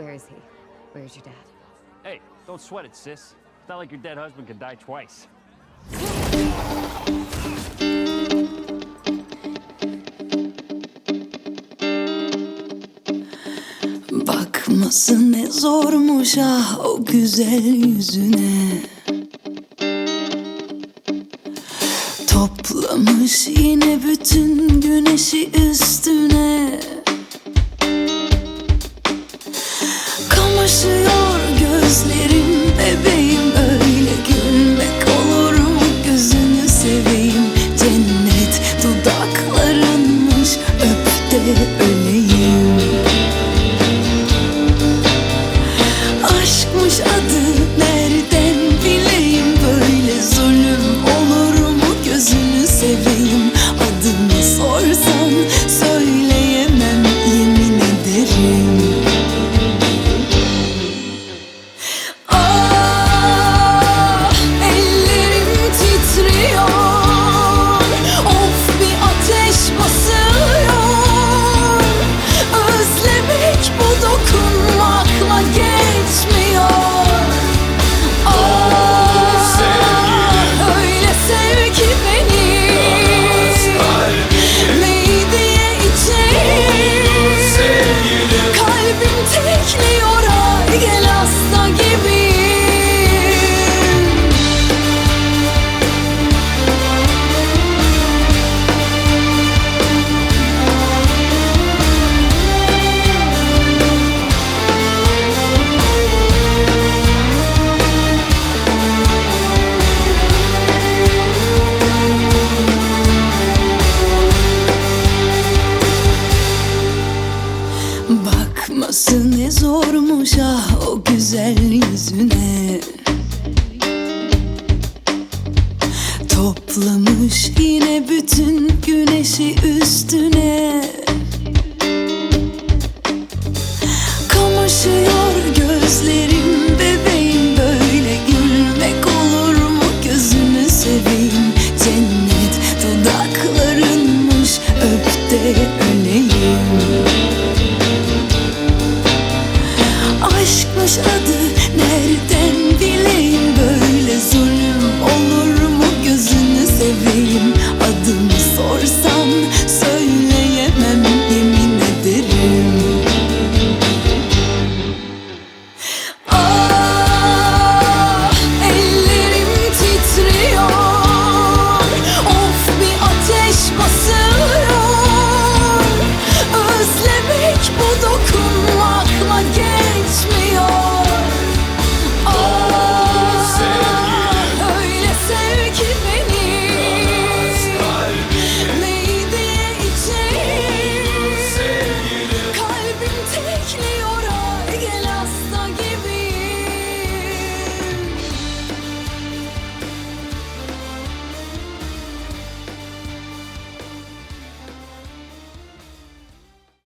Where is he? Where's your dad? Hey, don't sweat it, sis. It's not like your dead husband could die twice. Bakması ne zormuş ah o güzel yüzüne Toplamış yine bütün güneşi üstüne Kamaşıyor gözlerim Bakması ne zormuş ah o güzel yüzüne. Toplamış yine bütün güneşi üstüne. Kamaşıyor gözlerim bebeğim böyle gülmek olur mu? Gözünü seveyim Cennet dudaklarınmış öp Yazmış adı. Nereden bile